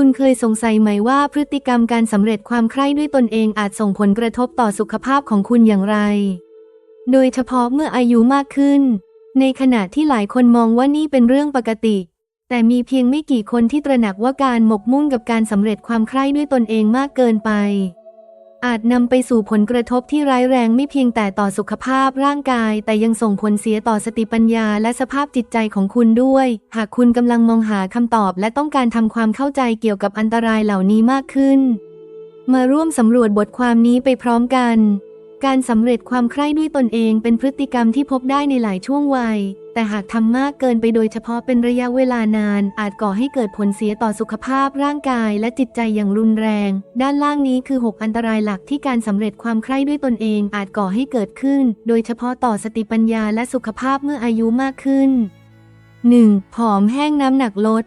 คุณเคยสงสัยไหมว่าพฤติกรรมการสำเร็จความใคร่ด้วยตนเองอาจส่งผลกระทบต่อสุขภาพของคุณอย่างไร โดยเฉพาะเมื่ออายุมากขึ้น ในขณะที่หลายคนมองว่านี่เป็นเรื่องปกติ แต่มีเพียงไม่กี่คนที่ตระหนักว่าการหมกมุ่นกับการสำเร็จความใคร่ด้วยตนเองมากเกินไป อาจนำไปสู่ผลกระทบที่ร้ายแรงไม่เพียงแต่ต่อสุขภาพร่างกาย แต่ยังส่งผลเสียต่อสติปัญญาและสภาพจิตใจของคุณด้วย หากคุณกำลังมองหาคำตอบและต้องการทำความเข้าใจเกี่ยวกับอันตรายเหล่านี้มากขึ้น มาร่วมสำรวจบทความนี้ไปพร้อมกัน การสำเร็จความใคร่ด้วยตนเองเป็นพฤติกรรมที่พบได้ในหลายช่วงวัย แต่หากทำมากเกินไปโดยเฉพาะเป็นระยะเวลานาน อาจก่อให้เกิดผลเสียต่อสุขภาพร่างกายและจิตใจอย่างรุนแรง ด้านล่างนี้คือ 6 อันตรายหลักที่การสำเร็จความใคร่ด้วยตนเองอาจก่อให้เกิดขึ้น โดยเฉพาะต่อสติปัญญาและสุขภาพเมื่ออายุมากขึ้น 1. ผอมแห้งน้ำหนักลด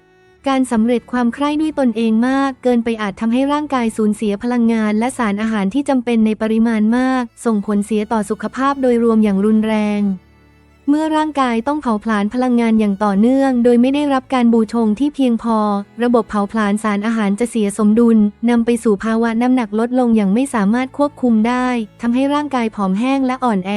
การสำเร็จความใคร่ด้วยตนเองมาก เกินไปอาจทำให้ร่างกายสูญเสียพลังงาน และสารอาหารที่จำเป็นในปริมาณมาก ส่งผลเสียต่อสุขภาพโดยรวมอย่างรุนแรง เมื่อร่างกายต้องเผาผลาญพลังงานอย่างต่อเนื่อง โดยไม่ได้รับการบูชงที่เพียงพอ ระบบเผาผลาญสารอาหารจะเสียสมดุลนำไปสู่ภาวะน้ำหนักลดลงอย่างไม่สามารถควบคุมได้ทำให้ร่างกายผอมแห้งและอ่อนแอ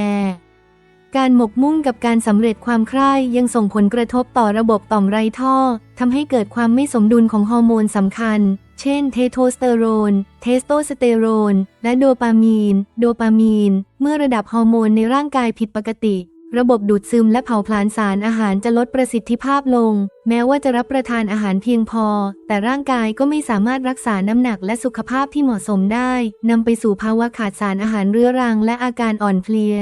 การหมกมุ่นกับการสำเร็จความใคร่ยังส่งผลกระทบต่อระบบต่อมไรท่อทำให้เกิดความไม่สมดุลของฮอร์โมนสำคัญ เช่น เทโทสเตอโรน เทสโตสเตอโรน และโดปามีน โดปามีน เมื่อระดับฮอร์โมนในร่างกายผิดปกติ ระบบดูดซึมและเผาผลาญสารอาหารจะลดประสิทธิภาพลง แม้ว่าจะรับประทานอาหารเพียงพอ แต่ร่างกายก็ไม่สามารถรักษาน้ำหนักและสุขภาพที่เหมาะสมได้นำไปสู่ภาวะขาดสารอาหารเรื้อรังและอาการอ่อนเพลีย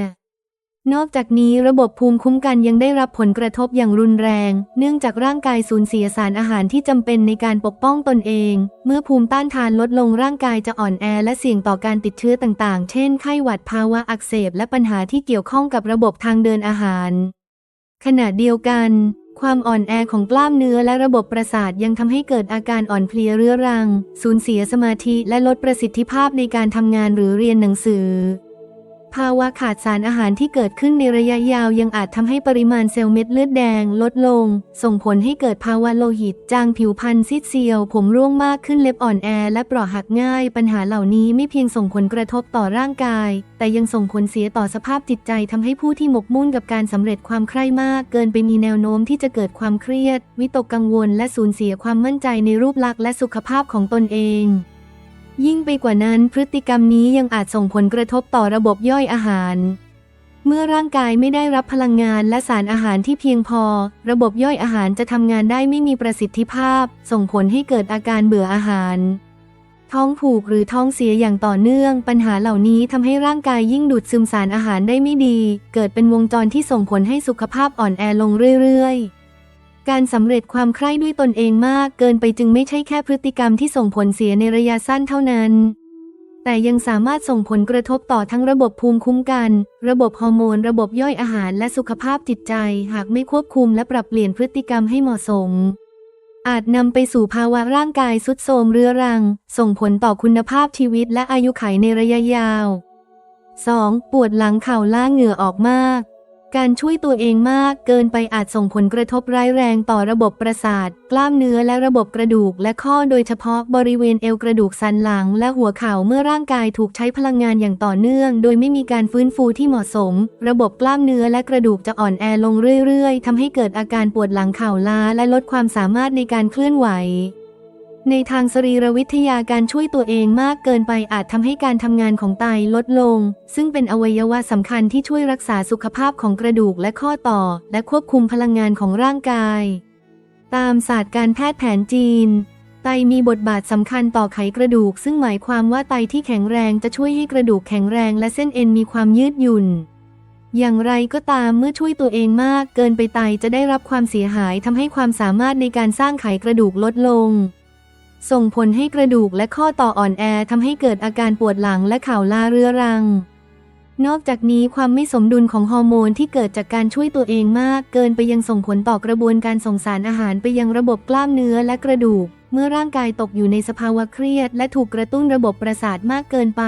นอกจากนี้ระบบภูมิคุ้มกันยังได้รับผลกระทบอย่างรุนแรง เนื่องจากร่างกายสูญเสียสารอาหารที่จำเป็นในการปกป้องตนเอง เมื่อภูมิต้านทานลดลงร่างกายจะอ่อนแอและเสี่ยงต่อการติดเชื้อต่างๆ เช่น ไข้หวัดภาวะอักเสบและปัญหาที่เกี่ยวข้องกับระบบทางเดินอาหาร ขณะเดียวกัน ความอ่อนแอของกล้ามเนื้อและระบบประสาทยังทำให้เกิดอาการอ่อนเพลียเรื้อรัง สูญเสียสมาธิและลดประสิทธิภาพในการทำงานหรือเรียนหนังสือ ภาวะขาดสารอาหารที่เกิดขึ้นในระยะยาวยังอาจทำให้ปริมาณเซลล์เม็ดเลือดแดงลดลง ส่งผลให้เกิดภาวะโลหิต จางผิวพรรณซีดเซียว ผมร่วงมากขึ้นเล็บอ่อนแอ และเปราะหักง่าย ปัญหาเหล่านี้ไม่เพียงส่งผลกระทบต่อร่างกาย แต่ยังส่งผลเสียต่อสภาพจิตใจทำให้ผู้ที่หมกมุ่นกับการสำเร็จความใคร่มาก เกินไปมีแนวโน้มที่จะเกิดความเครียด วิตกกังวล และสูญเสียความมั่นใจในรูปลักษณ์และสุขภาพของตนเอง ยิ่งไปกว่านั้นพฤติกรรมนี้ยังอาจส่งผลกระทบต่อระบบย่อยอาหาร เมื่อร่างกายไม่ได้รับพลังงานและสารอาหารที่เพียงพอ ระบบย่อยอาหารจะทำงานได้ไม่มีประสิทธิภาพ ส่งผลให้เกิดอาการเบื่ออาหาร ท้องผูกหรือท้องเสียอย่างต่อเนื่อง ปัญหาเหล่านี้ทำให้ร่างกายยิ่งดูดซึมสารอาหารได้ไม่ดี เกิดเป็นวงจรที่ส่งผลให้สุขภาพอ่อนแอลงเรื่อยๆ การสำเร็จความใคร่ด้วยตนเองมากเกินไปจึงไม่ใช่แค่พฤติกรรมที่ส่งผลเสียในระยะสั้นเท่านั้น แต่ยังสามารถส่งผลกระทบต่อทั้งระบบภูมิคุ้มกัน ระบบฮอร์โมน ระบบย่อยอาหารและสุขภาพจิตใจ หากไม่ควบคุมและปรับเปลี่ยนพฤติกรรมให้เหมาะสม อาจนำไปสู่ภาวะร่างกายสุดโทรมเรื้อรัง ส่งผลต่อคุณภาพชีวิตและอายุขัยในระยะยาว 2. ปวดหลังเข่าล่าเหงื่อออกมาก การช่วยตัวเองมากเกินไปอาจส่งผลกระทบร้ายแรงต่อระบบประสาท กล้ามเนื้อและระบบกระดูก และข้อโดยเฉพาะบริเวณเอวกระดูกสันหลัง และหัวเข่าเมื่อร่างกายถูกใช้พลังงานอย่างต่อเนื่อง โดยไม่มีการฟื้นฟูที่เหมาะสม ระบบกล้ามเนื้อและกระดูกจะอ่อนแอลงเรื่อยๆทำให้เกิดอาการปวดหลังเข่าล้าและลดความสามารถในการเคลื่อนไหว ในทางสรีรวิทยาการช่วยตัวเองมากเกินไปอาจทำให้การทำงานของไตลดลง ซึ่งเป็นอวัยวะสำคัญที่ช่วยรักษาสุขภาพของกระดูกและข้อต่อ และควบคุมพลังงานของร่างกาย ตามศาสตร์การแพทย์แผนจีน ไตมีบทบาทสำคัญต่อไขกระดูก ซึ่งหมายความว่าไตที่แข็งแรงจะช่วยให้กระดูกแข็งแรงและเส้นเอ็นมีความยืดหยุ่นอย่างไรก็ตามเมื่อช่วยตัวเองมากเกินไปไตจะได้รับความเสียหายทำให้ความสามารถในการสร้างไขกระดูกลดลง ส่งผลให้กระดูกและข้อต่ออ่อนแอทำให้เกิดอาการปวดหลังและเข่าล้าเรื้อรัง นอกจากนี้ความไม่สมดุลของฮอร์โมนที่เกิดจากการช่วยตัวเองมาก เกินไปยังส่งผลต่อกระบวนการส่งสารอาหารไปยังระบบกล้ามเนื้อและกระดูก เมื่อร่างกายตกอยู่ในสภาวะเครียด และถูกกระตุ้นระบบประสาทมากเกินไป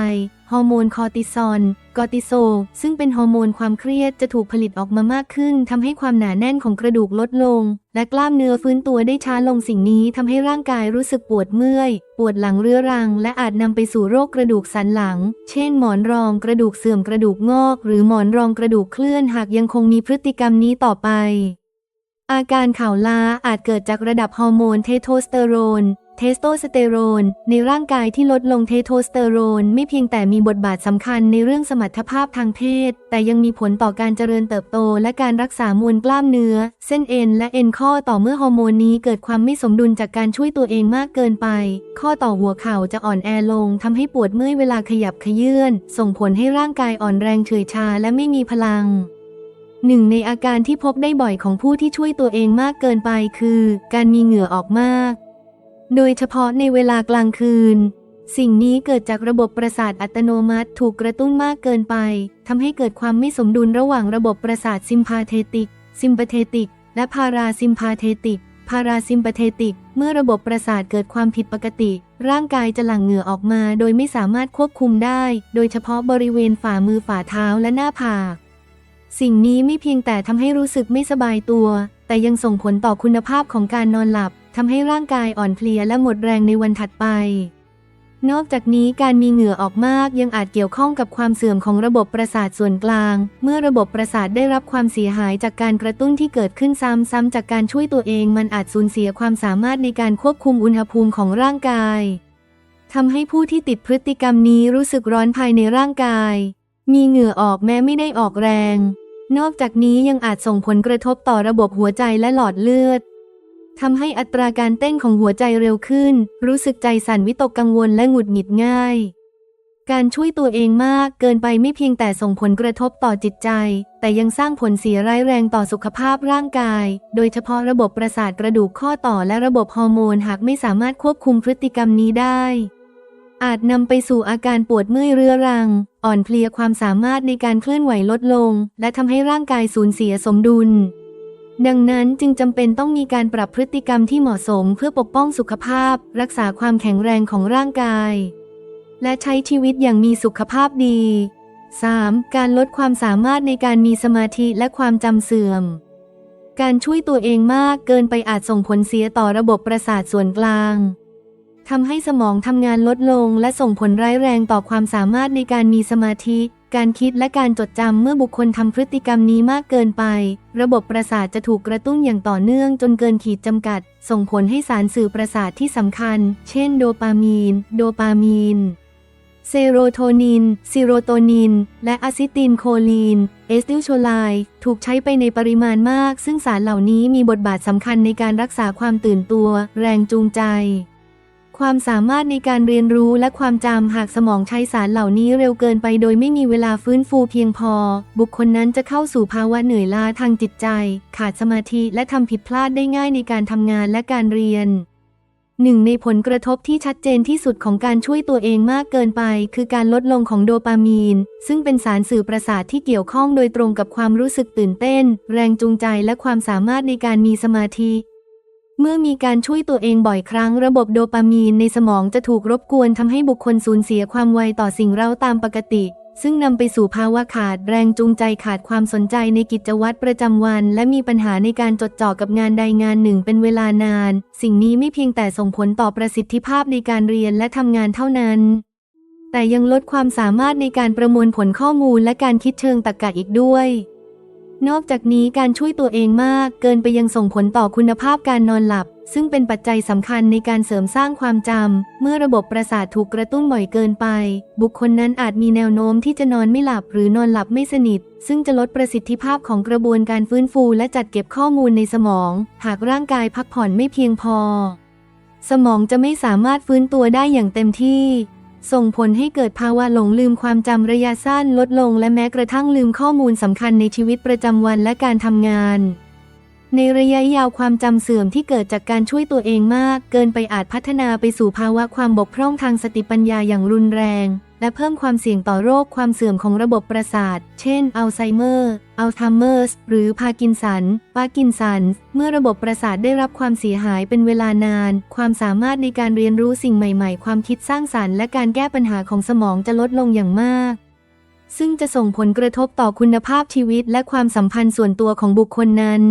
ฮอร์โมนคอร์ติซอลกอร์ติโซลซึ่งเป็นฮอร์โมนความเครียดจะถูกผลิตออกมามากขึ้นทำให้ความหนาแน่นของกระดูกลดลง และกล้ามเนื้อฟื้นตัวได้ช้าลงสิ่งนี้ทำให้ร่างกายรู้สึกปวดเมื่อย ปวดหลังเรื้อรัง และอาจนำไปสู่โรคกระดูกสันหลัง เช่น หมอนรองกระดูกเสื่อมกระดูกงอก หรือหมอนรองกระดูกเคลื่อนหากยังคงมีพฤติกรรมนี้ต่อไปอาการข่าวล้าอาจเกิดจากระดับฮอร์โมนเทโทสเตอโรน เทสโตสเตอโรน ในร่างกายที่ลดลงเทโทสเตอโรน ไม่เพียงแต่มีบทบาทสำคัญในเรื่องสมรรถภาพทางเพศ แต่ยังมีผลต่อการเจริญเติบโต และการรักษามวลกล้ามเนื้อ เส้นเอ็นและเอ็นข้อต่อเมื่อฮอร์โมนนี้เกิดความไม่สมดุลจากการช่วยตัวเองมากเกินไป ข้อต่อหัวเข่าจะอ่อนแอลงทำให้ปวดเมื่อยเวลาขยับขยื่นส่งผลให้ร่างกายอ่อนแรงเฉื่อยชาและไม่มีพลังหนึ่งในอาการที่พบได้บ่อยของผู้ที่ช่วยตัวเองมากเกินไปคือ การมีเหงื่อออกมาก โดยเฉพาะในเวลากลางคืน สิ่งนี้เกิดจากระบบประสาทอัตโนมัติถูกกระตุ้นมากเกินไป ทำให้เกิดความไม่สมดุลระหว่างระบบประสาทซิมพาเทติก ซิมปาเทติก และพาราซิมพาเทติก พาราซิมปาเทติก เมื่อระบบประสาทเกิดความผิดปกติ ร่างกายจะหลั่งเหงื่อออกมา โดยไม่สามารถควบคุมได้ โดยเฉพาะบริเวณฝ่ามือฝ่าเท้าและหน้าผาก สิ่งนี้ไม่เพียงแต่ทำให้รู้สึกไม่สบายตัว แต่ยังส่งผลต่อคุณภาพของการนอนหลับ ทำให้ร่างกายอ่อนเพลียและหมดแรงในวันถัดไป นอกจากนี้การมีเหงื่อออกมากยังอาจเกี่ยวข้องกับความเสื่อมของระบบประสาทส่วนกลาง เมื่อระบบประสาทได้รับความเสียหายจากการกระตุ้นที่เกิดขึ้นซ้ำๆจากการช่วยตัวเองมันอาจสูญเสียความสามารถในการควบคุมอุณหภูมิของร่างกายทำให้ผู้ที่ติดพฤติกรรมนี้รู้สึกร้อนภายในร่างกาย มีเหงื่อออกแม้ไม่ได้ออกแรง นอกจากนี้ยังอาจส่งผลกระทบต่อระบบหัวใจและหลอดเลือด ทำให้อัตราการเต้นของหัวใจเร็วขึ้น รู้สึกใจสั่นวิตกกังวลและหงุดหงิดง่าย การช่วยตัวเองมากเกินไปไม่เพียงแต่ส่งผลกระทบต่อจิตใจ แต่ยังสร้างผลเสียร้ายแรงต่อสุขภาพร่างกาย โดยเฉพาะระบบประสาทกระดูกข้อต่อและระบบฮอร์โมนหากไม่สามารถควบคุมพฤติกรรมนี้ได้ อาจนำไปสู่อาการปวดเมื่อยเรื้อรัง อ่อนเพลียความสามารถในการเคลื่อนไหวลดลง และทำให้ร่างกายสูญเสียสมดุล ดังนั้นจึงจำเป็นต้องมีการปรับพฤติกรรมที่เหมาะสมเพื่อปกป้องสุขภาพ รักษาความแข็งแรงของร่างกาย และใช้ชีวิตอย่างมีสุขภาพดี 3. การลดความสามารถในการมีสมาธิและความจำเสื่อม การช่วยตัวเองมากเกินไปอาจส่งผลเสียต่อระบบประสาทส่วนกลางทำให้สมองทำงานลดลงและส่งผลร้ายแรงต่อความสามารถในการมีสมาธิการคิดและการจดจำเมื่อบุคคลทำพฤติกรรมนี้มากเกินไป ระบบประสาทจะถูกกระตุ้นอย่างต่อเนื่องจนเกินขีดจำกัด ส่งผลให้สารสื่อประสาทที่สำคัญ เช่น โดปามีน โดปามีน เซโรโทนินซิโรโทนิน และอะซิตินโคลีน เอสติลโชไลถูกใช้ไปในปริมาณมาก ซึ่งสารเหล่านี้มีบทบาทสำคัญในการรักษาความตื่นตัว แรงจูงใจ ความสามารถในการเรียนรู้และความจำหากสมองใช้สารเหล่านี้เร็วเกินไปโดยไม่มีเวลาฟื้นฟูเพียงพอ บุคคลนั้นจะเข้าสู่ภาวะเหนื่อยล้าทางจิตใจ ขาดสมาธิและทำผิดพลาดได้ง่ายในการทำงานและการเรียนหนึ่งในผลกระทบที่ชัดเจนที่สุดของการช่วยตัวเองมากเกินไป คือการลดลงของโดปามีน ซึ่งเป็นสารสื่อประสาทที่เกี่ยวข้องโดยตรงกับความรู้สึกตื่นเต้น แรงจูงใจและความสามารถในการมีสมาธิ เมื่อมีการช่วยตัวเองบ่อยครั้งระบบโดปามีนในสมองจะถูกรบกวนทำให้บุคคลสูญเสียความไวต่อสิ่งเร้าตามปกติ ซึ่งนำไปสู่ภาวะขาดแรงจูงใจขาดความสนใจในกิจวัตรประจำวัน และมีปัญหาในการจดจ่อกับงานใดงานหนึ่งเป็นเวลานาน สิ่งนี้ไม่เพียงแต่ส่งผลต่อประสิทธิภาพในการเรียนและทำงานเท่านั้น แต่ยังลดความสามารถในการประมวลผลข้อมูลและการคิดเชิงตรรกะอีกด้วย นอกจากนี้การช่วยตัวเองมาก เกินไปยังส่งผลต่อคุณภาพการนอนหลับ ซึ่งเป็นปัจจัยสำคัญในการเสริมสร้างความจำ เมื่อระบบประสาทถูกกระตุ้นบ่อยเกินไป บุคคลนั้นอาจมีแนวโน้มที่จะนอนไม่หลับหรือนอนหลับไม่สนิท ซึ่งจะลดประสิทธิภาพของกระบวนการฟื้นฟูและจัดเก็บข้อมูลในสมอง หากร่างกายพักผ่อนไม่เพียงพอ สมองจะไม่สามารถฟื้นตัวได้อย่างเต็มที่ ส่งผลให้เกิดภาวะหลงลืมความจำระยะสั้นลดลงและแม้กระทั่งลืมข้อมูลสำคัญในชีวิตประจำวันและการทำงาน ในระยะยาวความจำเสื่อมที่เกิดจากการช่วยตัวเองมาก เกินไปอาจพัฒนาไปสู่ภาวะความบกพร่องทางสติปัญญาอย่างรุนแรง และเพิ่มความเสี่ยงต่อโรคความเสื่อมของระบบประสาท เช่น อัลไซเมอร์ อัลไทเมอร์ส หรือพาร์กินสันปาร์กินสัน เมื่อระบบประสาทได้รับความเสียหายเป็นเวลานาน ความสามารถในการเรียนรู้สิ่งใหม่ ๆ ความคิดสร้างสรรค์และการแก้ปัญหาของสมองจะลดลงอย่างมากซึ่งจะส่งผลกระทบต่อคุณภาพชีวิตและความสัมพันธ์ส่วนตัวของบุคคลนั้น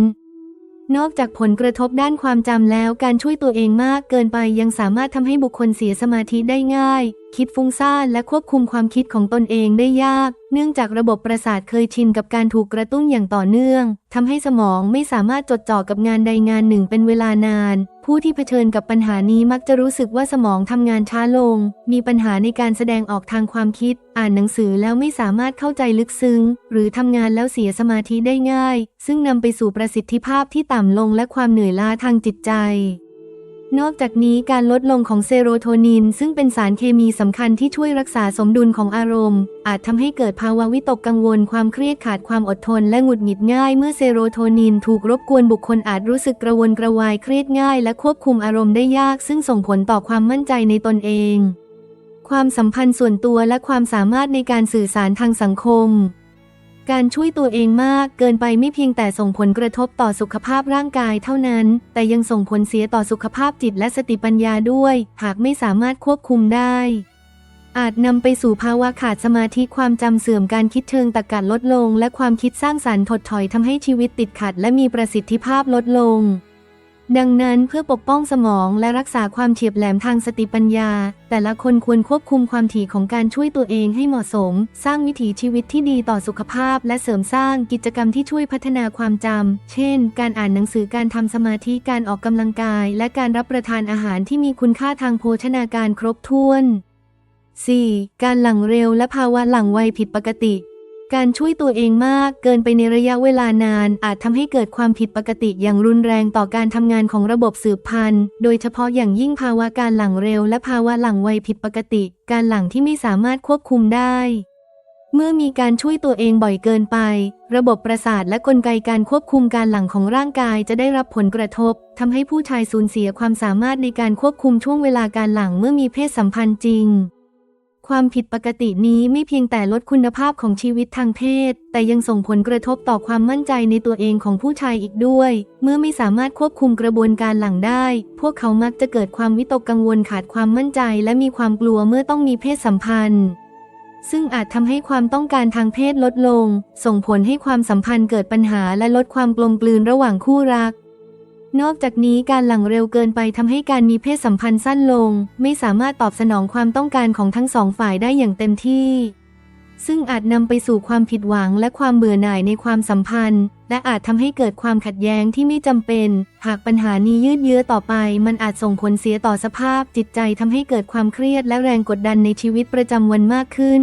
นอกจากผลกระทบด้านความจำแล้วการช่วยตัวเองมากเกินไปยังสามารถทำให้บุคคลเสียสมาธิได้ง่าย คิดฟุ้งซ่านและควบคุมความคิดของตนเองได้ยาก เนื่องจากระบบประสาทเคยชินกับการถูกกระตุ้นอย่างต่อเนื่องทำให้สมองไม่สามารถจดจ่อกับงานใดงานหนึ่งเป็นเวลานาน ผู้ที่เผชิญกับปัญหานี้มักจะรู้สึกว่าสมองทำงานช้าลง มีปัญหาในการแสดงออกทางความคิด อ่านหนังสือแล้วไม่สามารถเข้าใจลึกซึ้ง หรือทำงานแล้วเสียสมาธิได้ง่าย ซึ่งนำไปสู่ประสิทธิภาพที่ต่ำลงและความเหนื่อยล้าทางจิตใจ นอกจากนี้การลดลงของเซโรโทนิน ซึ่งเป็นสารเคมีสำคัญที่ช่วยรักษาสมดุลของอารมณ์ อาจทำให้เกิดภาวะวิตกกังวล ความเครียดขาดความอดทน และหงุดหงิดง่าย เมื่อเซโรโทนินถูกรบกวนบุคคลอาจรู้สึกกระวนกระวายเครียดง่าย และควบคุมอารมณ์ได้ยาก ซึ่งส่งผลต่อความมั่นใจในตนเอง ความสัมพันธ์ส่วนตัวและความสามารถในการสื่อสารทางสังคม การช่วยตัวเองมากเกินไปไม่เพียงแต่ส่งผลกระทบต่อสุขภาพร่างกายเท่านั้น แต่ยังส่งผลเสียต่อสุขภาพจิตและสติปัญญาด้วย หากไม่สามารถควบคุมได้ อาจนำไปสู่ภาวะขาดสมาธิความจำเสื่อมการคิดเชิงตรรกะลดลง และความคิดสร้างสรรค์ถดถอยทำให้ชีวิตติดขัด และมีประสิทธิภาพลดลง ดังนั้นเพื่อปกป้องสมองและรักษาความเฉียบแหลมทางสติปัญญา แต่ละคนควรควบคุมความถี่ของการช่วยตัวเองให้เหมาะสม สร้างวิถีชีวิตที่ดีต่อสุขภาพ และเสริมสร้างกิจกรรมที่ช่วยพัฒนาความจำ เช่น การอ่านหนังสือการทำสมาธิการออกกำลังกาย และการรับประทานอาหารที่มีคุณค่าทางโภชนาการครบถ้วน 4. การหลังเร็วและภาวะหลังวัยผิดปกติ การช่วยตัวเองมากเกินไปในระยะเวลานาน อาจทำให้เกิดความผิดปกติอย่างรุนแรงต่อการทำงานของระบบสืบพันธุ์ โดยเฉพาะอย่างยิ่งภาวะการหลังเร็วและภาวะหลังไวผิดปกติ การหลังที่ไม่สามารถควบคุมได้เมื่อมีการช่วยตัวเองบ่อยเกินไป ระบบประสาทและกลไกการควบคุมการหลั่งของร่างกายจะได้รับผลกระทบทำให้ผู้ชายสูญเสียความสามารถในการควบคุมช่วงเวลาการหลั่งเมื่อมีเพศสัมพันธ์จริง ความผิดปกตินี้ไม่เพียงแต่ลดคุณภาพของชีวิตทางเพศ แต่ยังส่งผลกระทบต่อความมั่นใจในตัวเองของผู้ชายอีกด้วย เมื่อไม่สามารถควบคุมกระบวนการหลังได้ พวกเขามักจะเกิดความวิตกกังวลขาดความมั่นใจ และมีความกลัวเมื่อต้องมีเพศสัมพันธ์ ซึ่งอาจทำให้ความต้องการทางเพศลดลง ส่งผลให้ความสัมพันธ์เกิดปัญหาและลดความกลมกลืนระหว่างคู่รัก นอกจากนี้การหลั่งเร็วเกินไปทำให้การมีเพศสัมพันธ์สั้นลง ไม่สามารถตอบสนองความต้องการของทั้งสองฝ่ายได้อย่างเต็มที่ ซึ่งอาจนำไปสู่ความผิดหวังและความเบื่อหน่ายในความสัมพันธ์ และอาจทำให้เกิดความขัดแย้งที่ไม่จำเป็น หากปัญหานี้ยืดเยื้อต่อไป มันอาจส่งผลเสียต่อสภาพจิตใจทำให้เกิดความเครียดและแรงกดดันในชีวิตประจำวันมากขึ้น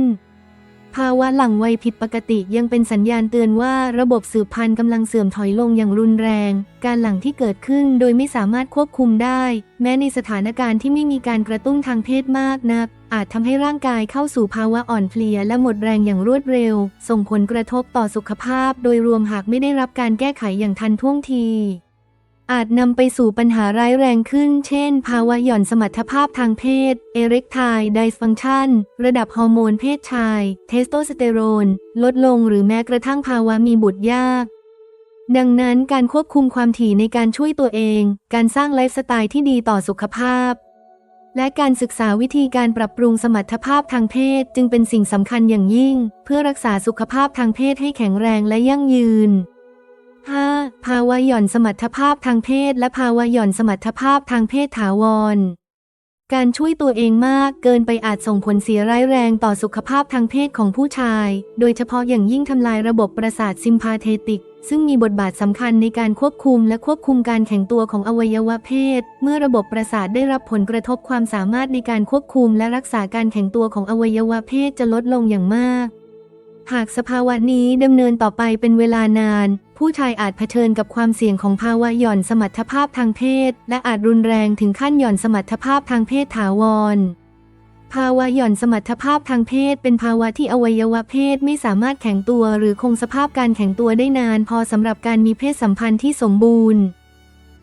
ภาวะหลังวัยผิดปกติยังเป็นสัญญาณเตือนว่าระบบสืบพันธุ์กำลังเสื่อมถอยลงอย่างรุนแรง การหลังที่เกิดขึ้นโดยไม่สามารถควบคุมได้ แม้ในสถานการณ์ที่ไม่มีการกระตุ้นทางเพศมากนัก อาจทำให้ร่างกายเข้าสู่ภาวะอ่อนเพลียและหมดแรงอย่างรวดเร็ว ส่งผลกระทบต่อสุขภาพ โดยรวมหากไม่ได้รับการแก้ไขอย่างทันท่วงที อาจนำไปสู่ปัญหาร้ายแรงขึ้น เช่น ภาวะหย่อนสมรรถภาพทางเพศ เอเร็กไทไดสฟังชัน ระดับฮอร์โมนเพศชาย เทสโทสเตอโรน ลดลงหรือแม้กระทั่งภาวะมีบุตรยาก ดังนั้นการควบคุมความถี่ในการช่วยตัวเอง การสร้างไลฟ์สไตล์ที่ดีต่อสุขภาพ และการศึกษาวิธีการปรับปรุงสมรรถภาพทางเพศจึงเป็นสิ่งสำคัญอย่างยิ่ง เพื่อรักษาสุขภาพทางเพศให้แข็งแรงและยั่งยืน 5. ภาวะหย่อนสมรรถภาพทางเพศ และภาวะหย่อนสมรรถภาพทางเพศถาวร การช่วยตัวเองมากเกินไปอาจส่งผลเสียร้ายแรงต่อสุขภาพทางเพศของผู้ชาย โดยเฉพาะอย่างยิ่งทำลายระบบประสาทซิมพาเทติก ซึ่งมีบทบาทสำคัญในการควบคุมและควบคุมการแข็งตัวของอวัยวะเพศ เมื่อระบบประสาทได้รับผลกระทบความสามารถในการควบคุมและรักษาการแข็งตัวของอวัยวะเพศจะลดลงอย่างมาก หากสภาวะนี้ดำเนินต่อไปเป็นเวลานาน ผู้ชายอาจเผชิญกับความเสี่ยงของภาวะหย่อนสมรรถภาพทางเพศ และอาจรุนแรงถึงขั้นหย่อนสมรรถภาพทางเพศถาวร ภาวะหย่อนสมรรถภาพทางเพศ เป็นภาวะที่อวัยวะเพศไม่สามารถแข็งตัวหรือคงสภาพการแข็งตัวได้นานพอสำหรับการมีเพศสัมพันธ์ที่สมบูรณ์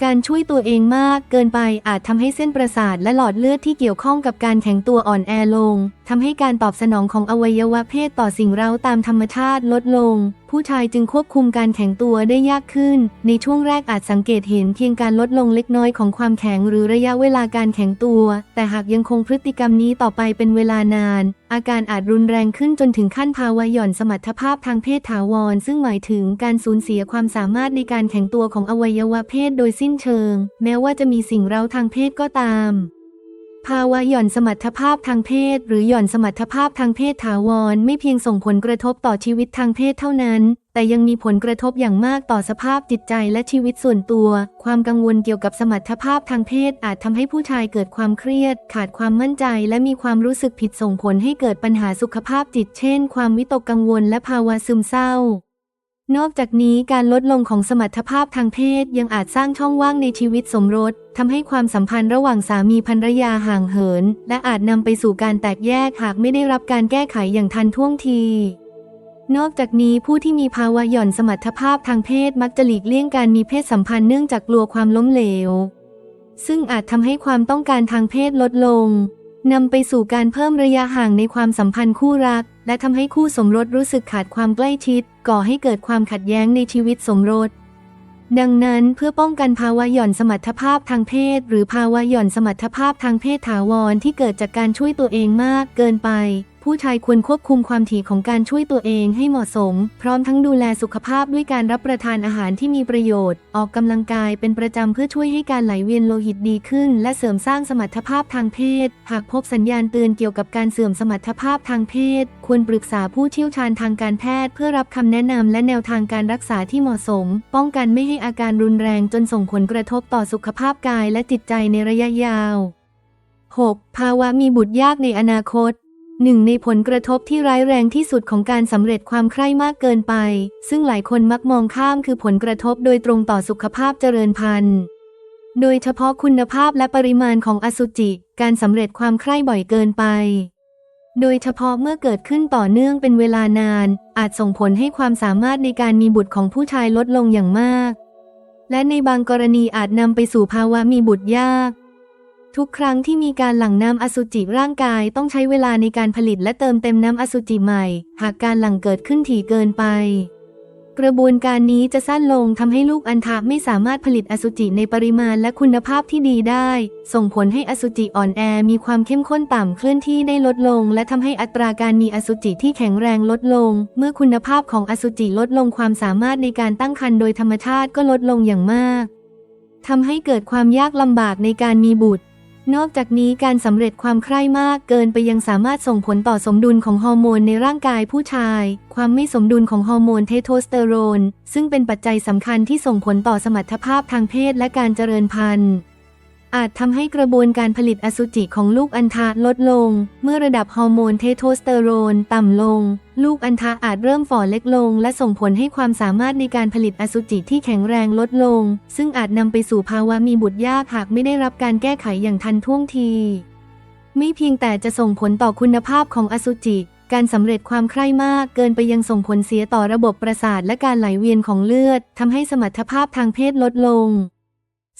การช่วยตัวเองมากเกินไปอาจทำให้เส้นประสาทและหลอดเลือดที่เกี่ยวข้องกับการแข็งตัวอ่อนแอลง ทำให้การตอบสนองของอวัยวะเพศต่อสิ่งเร้าตามธรรมชาติลดลง ผู้ชายจึงควบคุมการแข็งตัวได้ยากขึ้น ในช่วงแรกอาจสังเกตเห็นเพียงการลดลงเล็กน้อยของความแข็งหรือระยะเวลาการแข็งตัว แต่หากยังคงพฤติกรรมนี้ต่อไปเป็นเวลานาน อาการอาจรุนแรงขึ้นจนถึงขั้นภาวะหย่อนสมรรถภาพทางเพศถาวร ซึ่งหมายถึงการสูญเสียความสามารถในการแข็งตัวของอวัยวะเพศโดยสิ้นเชิง แม้ว่าจะมีสิ่งเร้าทางเพศก็ตาม ภาวะหย่อนสมรรถภาพทางเพศ หรือหย่อนสมรรถภาพทางเพศถาวร ไม่เพียงส่งผลกระทบต่อชีวิตทางเพศเท่านั้น แต่ยังมีผลกระทบอย่างมากต่อสภาพจิตใจและชีวิตส่วนตัว ความกังวลเกี่ยวกับสมรรถภาพทางเพศอาจทำให้ผู้ชายเกิดความเครียด ขาดความมั่นใจ และมีความรู้สึกผิดส่งผลให้เกิดปัญหาสุขภาพจิต เช่น ความวิตกกังวลและภาวะซึมเศร้า นอกจากนี้การลดลงของสมรรถภาพทางเพศยังอาจสร้างช่องว่างในชีวิตสมรสทำให้ความสัมพันธ์ระหว่างสามีภรรยาห่างเหิน และอาจนำไปสู่การแตกแยกหากไม่ได้รับการแก้ไขอย่างทันท่วงทีนอกจากนี้ผู้ที่มีภาวะหย่อนสมรรถภาพทางเพศมักจะหลีกเลี่ยงการมีเพศสัมพันธ์เนื่องจากกลัวความล้มเหลว ซึ่งอาจทำให้ความต้องการทางเพศลดลง นำไปสู่การเพิ่มระยะห่างในความสัมพันธ์คู่รัก และทำให้คู่สมรสรู้สึกขาดความใกล้ชิด ก่อให้เกิดความขัดแย้งในชีวิตสมรส ดังนั้นเพื่อป้องกันภาวะหย่อนสมรรถภาพทางเพศ หรือภาวะหย่อนสมรรถภาพทางเพศถาวรที่เกิดจากการช่วยตัวเองมากเกินไป ผู้ชายควรควบคุมความถี่ของการช่วยตัวเองให้เหมาะสม พร้อมทั้งดูแลสุขภาพด้วยการรับประทานอาหารที่มีประโยชน์ ออกกำลังกายเป็นประจำเพื่อช่วยให้การไหลเวียนโลหิตดีขึ้น และเสริมสร้างสมรรถภาพทางเพศ หากพบสัญญาณเตือนเกี่ยวกับการเสื่อมสมรรถภาพทางเพศ ควรปรึกษาผู้เชี่ยวชาญทางการแพทย์ เพื่อรับคำแนะนำและแนวทางการรักษาที่เหมาะสม ป้องกันไม่ให้อาการรุนแรงจนส่งผลกระทบต่อสุขภาพกายและจิตใจในระยะยาว 6. ภาวะมีบุตรยากในอนาคต หนึ่งในผลกระทบที่ร้ายแรงที่สุดของการสำเร็จความใคร่มากเกินไป ซึ่งหลายคนมักมองข้ามคือผลกระทบโดยตรงต่อสุขภาพเจริญพันธุ์ โดยเฉพาะคุณภาพและปริมาณของอสุจิ การสำเร็จความใคร่บ่อยเกินไป โดยเฉพาะเมื่อเกิดขึ้นต่อเนื่องเป็นเวลานาน อาจส่งผลให้ความสามารถในการมีบุตรของผู้ชายลดลงอย่างมาก และในบางกรณีอาจนำไปสู่ภาวะมีบุตรยาก ทุกครั้งที่มีการหลั่งน้ำอสุจิร่างกายต้องใช้เวลาในการผลิตและเติมเต็มน้ำอสุจิใหม่ หากการหลั่งเกิดขึ้นถี่เกินไป กระบวนการนี้จะสั้นลงทำให้ลูกอัณฑะไม่สามารถผลิตอสุจิในปริมาณและคุณภาพที่ดีได้ ส่งผลให้อสุจิอ่อนแอมีความเข้มข้นต่ำเคลื่อนที่ได้ลดลง และทำให้อัตราการมีอสุจิที่แข็งแรงลดลง เมื่อคุณภาพของอสุจิลดลงความสามารถในการตั้งครรภ์โดยธรรมชาติก็ลดลงอย่างมากทำให้เกิดความยากลำบากในการมีบุตร นอกจากนี้การสำเร็จความใคร่มากเกินไปยังสามารถส่งผลต่อสมดุลของฮอร์โมนในร่างกายผู้ชาย ความไม่สมดุลของฮอร์โมนเทสโทสเตอโรน ซึ่งเป็นปัจจัยสำคัญที่ส่งผลต่อสมรรถภาพทางเพศและการเจริญพันธุ์ อาจทำให้กระบวนการผลิตอสุจิของลูกอัณฑะลดลง เมื่อระดับฮอร์โมนเทสโทสเตอโรนต่ำลง ลูกอัณฑะอาจเริ่มฝ่อเล็กลง และส่งผลให้ความสามารถในการผลิตอสุจิที่แข็งแรงลดลง ซึ่งอาจนำไปสู่ภาวะมีบุตรยากหากไม่ได้รับการแก้ไขอย่างทันท่วงที ไม่เพียงแต่จะส่งผลต่อคุณภาพของอสุจิ การสำเร็จความใคร่มากเกินไปยังส่งผลเสียต่อระบบประสาทและการไหลเวียนของเลือดทำให้สมรรถภาพทางเพศลดลง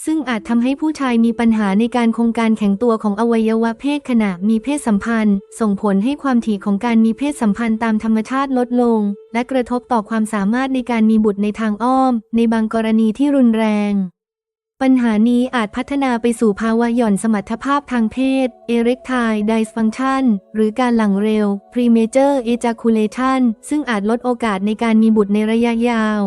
ซึ่งอาจทำให้ผู้ชายมีปัญหาในการคงการแข็งตัวของอวัยวะเพศขณะมีเพศสัมพันธ์ ส่งผลให้ความถี่ของการมีเพศสัมพันธ์ตามธรรมชาติลดลง และกระทบต่อความสามารถในการมีบุตรในทางอ้อม ในบางกรณีที่รุนแรง ปัญหานี้อาจพัฒนาไปสู่ภาวะหย่อนสมรรถภาพทางเพศ erectile dysfunction หรือการหลั่งเร็ว premature ejaculation ซึ่งอาจลดโอกาสในการมีบุตรในระยะยาว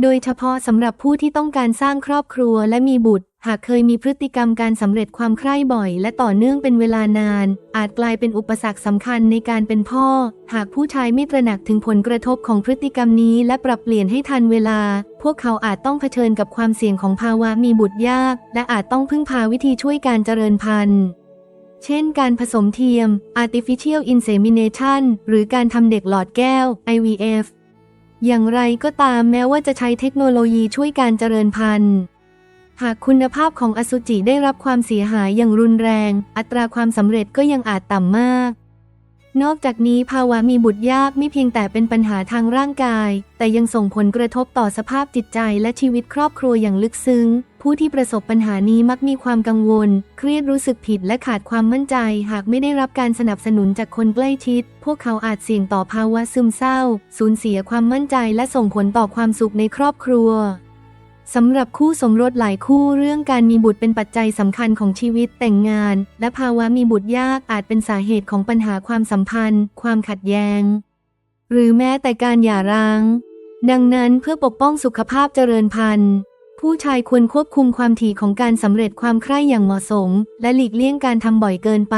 โดยเฉพาะสำหรับผู้ที่ต้องการสร้างครอบครัวและมีบุตร หากเคยมีพฤติกรรมการสำเร็จความใคร่บ่อย และต่อเนื่องเป็นเวลานาน อาจกลายเป็นอุปสรรคสำคัญในการเป็นพ่อ หากผู้ชายไม่ตระหนักถึงผลกระทบของพฤติกรรมนี้ และปรับเปลี่ยนให้ทันเวลา พวกเขาอาจต้องเผชิญกับความเสี่ยงของภาวะมีบุตรยาก และอาจต้องพึ่งพาวิธีช่วยการเจริญพันธุ์เช่นการผสมเทียม artificial insemination หรือการทำเด็กหลอดแก้ว IVF อย่างไรก็ตามแม้ว่าจะใช้เทคโนโลยีช่วยการเจริญพันธุ์ หากคุณภาพของอสุจิได้รับความเสียหายอย่างรุนแรง อัตราความสำเร็จก็ยังอาจต่ำมาก นอกจากนี้ภาวะมีบุตรยากไม่เพียงแต่เป็นปัญหาทางร่างกาย แต่ยังส่งผลกระทบต่อสภาพจิตใจและชีวิตครอบครัวอย่างลึกซึ้ง ผู้ที่ประสบปัญหานี้มักมีความกังวล เครียดรู้สึกผิดและขาดความมั่นใจ หากไม่ได้รับการสนับสนุนจากคนใกล้ชิด พวกเขาอาจเสี่ยงต่อภาวะซึมเศร้า สูญเสียความมั่นใจและส่งผลต่อความสุขในครอบครัวสำหรับคู่สมรสหลายคู่เรื่องการมีบุตรเป็นปัจจัยสำคัญของชีวิตแต่งงาน และภาวะมีบุตรยากอาจเป็นสาเหตุของปัญหาความสัมพันธ์ ความขัดแย้ง หรือแม้แต่การหย่าร้าง ดังนั้นเพื่อปกป้องสุขภาพเจริญพันธุ์ ผู้ชายควรควบคุมความถี่ของการสำเร็จความใคร่อย่างเหมาะสม และหลีกเลี่ยงการทำบ่อยเกินไป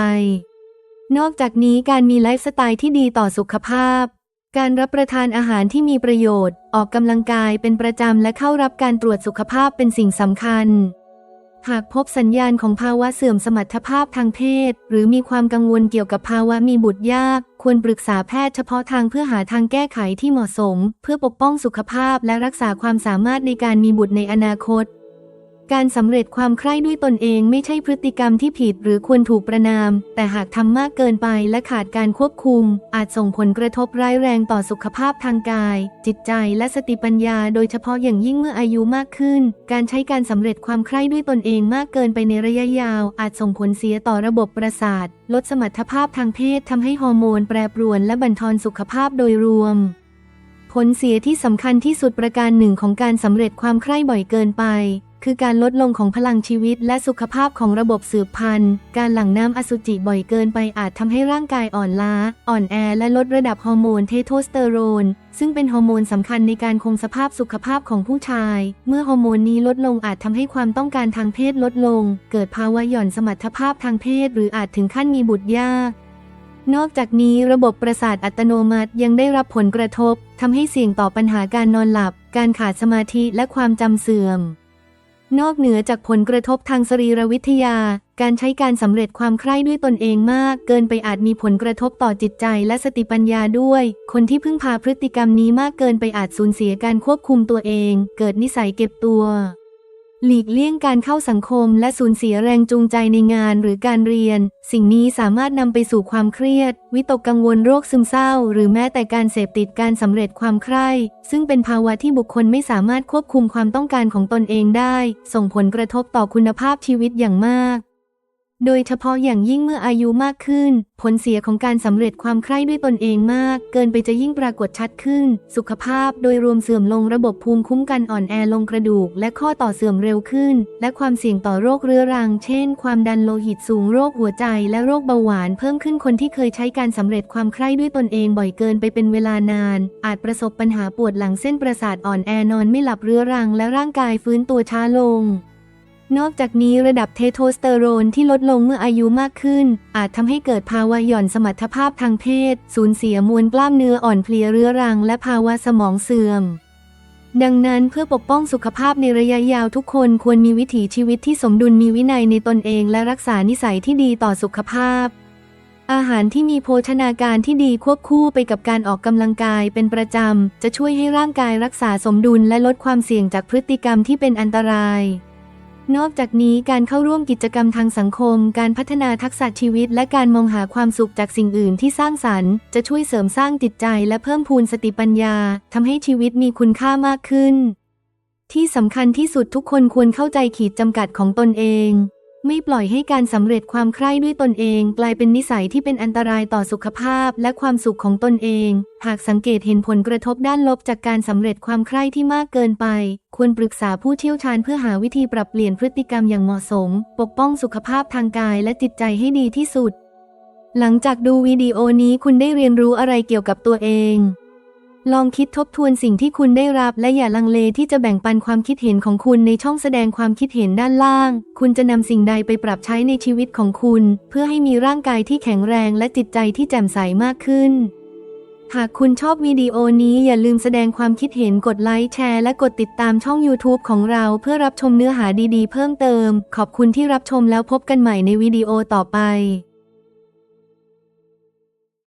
นอกจากนี้การมีไลฟ์สไตล์ที่ดีต่อสุขภาพ การรับประทานอาหารที่มีประโยชน์ ออกกำลังกายเป็นประจำและเข้ารับการตรวจสุขภาพเป็นสิ่งสำคัญ หากพบสัญญาณของภาวะเสื่อมสมรรถภาพทางเพศ หรือมีความกังวลเกี่ยวกับภาวะมีบุตรยาก ควรปรึกษาแพทย์เฉพาะทางเพื่อหาทางแก้ไขที่เหมาะสม เพื่อปกป้องสุขภาพและรักษาความสามารถในการมีบุตรในอนาคต การสำเร็จความใคร่ด้วยตนเองไม่ใช่พฤติกรรมที่ผิดหรือควรถูกประนาม แต่หากทำมากเกินไปและขาดการควบคุม อาจส่งผลกระทบร้ายแรงต่อสุขภาพทางกาย จิตใจและสติปัญญา โดยเฉพาะอย่างยิ่งเมื่ออายุมากขึ้น การใช้การสำเร็จความใคร่ด้วยตนเองมากเกินไปในระยะยาว อาจส่งผลเสียต่อระบบประสาท ลดสมรรถภาพทางเพศทำให้ฮอร์โมนแปรปรวนและบั่นทอนสุขภาพโดยรวมผลเสียที่สำคัญที่สุดประการหนึ่งของการสำเร็จความใคร่บ่อยเกินไป คือการลดลงของพลังชีวิตและสุขภาพของระบบสืบพันธุ์ การหลั่งน้ำอสุจิบ่อยเกินไปอาจทำให้ร่างกายอ่อนล้า อ่อนแอ และลดระดับฮอร์โมนเทสโทสเตอโรน ซึ่งเป็นฮอร์โมนสำคัญในการคงสภาพสุขภาพของผู้ชาย เมื่อฮอร์โมนนี้ลดลงอาจทำให้ความต้องการทางเพศลดลง เกิดภาวะหย่อนสมรรถภาพทางเพศ หรืออาจถึงขั้นมีบุตรยากนอกจากนี้ระบบประสาทอัตโนมัติยังได้รับผลกระทบทำให้เสี่ยงต่อปัญหาการนอนหลับ การขาดสมาธิและความจำเสื่อม นอกเหนือจากผลกระทบทางสรีรวิทยา การใช้การสำเร็จความใคร่ด้วยตนเองมาก เกินไปอาจมีผลกระทบต่อจิตใจและสติปัญญาด้วย คนที่พึ่งพาพฤติกรรมนี้มากเกินไปอาจสูญเสียการควบคุมตัวเอง เกิดนิสัยเก็บตัว หลีกเลี่ยงการเข้าสังคมและสูญเสียแรงจูงใจในงานหรือการเรียน สิ่งนี้สามารถนำไปสู่ความเครียด วิตกกังวลโรคซึมเศร้า หรือแม้แต่การเสพติดการสำเร็จความใคร่ ซึ่งเป็นภาวะที่บุคคลไม่สามารถควบคุมความต้องการของตนเองได้ ส่งผลกระทบต่อคุณภาพชีวิตอย่างมาก โดยเฉพาะอย่างยิ่งเมื่ออายุมากขึ้น ผลเสียของการสำเร็จความใคร่ด้วยตนเองมาก เกินไปจะยิ่งปรากฏชัดขึ้น สุขภาพโดยรวมเสื่อมลงระบบภูมิคุ้มกันอ่อนแอลงกระดูก และข้อต่อเสื่อมเร็วขึ้น และความเสี่ยงต่อโรคเรื้อรัง เช่น ความดันโลหิตสูงโรคหัวใจและโรคเบาหวานเพิ่มขึ้นคนที่เคยใช้การสำเร็จความใคร่ด้วยตนเองบ่อยเกินไปเป็นเวลานาน อาจประสบปัญหาปวดหลังเส้นประสาทอ่อนแอนอนไม่หลับเรื้อรัง และร่างกายฟื้นตัวช้าลง นอกจากนี้ระดับเทโทสเตอโรนที่ลดลงเมื่ออายุมากขึ้น อาจทำให้เกิดภาวะหย่อนสมรรถภาพทางเพศ สูญเสียมวลกล้ามเนื้ออ่อนเพลียเรื้อรัง และภาวะสมองเสื่อม ดังนั้นเพื่อปกป้องสุขภาพในระยะยาวทุกคนควรมีวิถีชีวิตที่สมดุลมีวินัยในตนเองและรักษานิสัยที่ดีต่อสุขภาพอาหารที่มีโภชนาการที่ดีควบคู่ไปกับการออกกำลังกายเป็นประจำ จะช่วยให้ร่างกายรักษาสมดุลและลดความเสี่ยงจากพฤติกรรมที่เป็นอันตราย นอกจากนี้การเข้าร่วมกิจกรรมทางสังคม การพัฒนาทักษะชีวิต และการมองหาความสุขจากสิ่งอื่นที่สร้างสรรค์ จะช่วยเสริมสร้างจิตใจและเพิ่มพูนสติปัญญาทำให้ชีวิตมีคุณค่ามากขึ้น ที่สำคัญที่สุดทุกคนควรเข้าใจขีดจำกัดของตนเอง ไม่ปล่อยให้การสำเร็จความใคร่ด้วยตนเอง กลายเป็นนิสัยที่เป็นอันตรายต่อสุขภาพและความสุขของตนเอง หากสังเกตเห็นผลกระทบด้านลบจากการสำเร็จความใคร่ที่มากเกินไป ควรปรึกษาผู้เชี่ยวชาญเพื่อหาวิธีปรับเปลี่ยนพฤติกรรมอย่างเหมาะสม ปกป้องสุขภาพทางกายและจิตใจให้ดีที่สุด หลังจากดูวิดีโอนี้คุณได้เรียนรู้อะไรเกี่ยวกับตัวเอง ลองคิดทบทวนสิ่งที่คุณได้รับและอย่าลังเลที่จะแบ่งปันความคิดเห็นของคุณในช่องแสดงความคิดเห็นด้านล่าง คุณจะนำสิ่งใดไปปรับใช้ในชีวิตของคุณ เพื่อให้มีร่างกายที่แข็งแรงและจิตใจที่แจ่มใสมากขึ้น หากคุณชอบวิดีโอนี้อย่าลืมแสดงความคิดเห็นกดไลค์แชร์และกดติดตามช่อง YouTube ของเราเพื่อรับชมเนื้อหาดีๆ เพิ่มเติม ขอบคุณที่รับชมแล้วพบกันใหม่ในวิดีโอต่อไป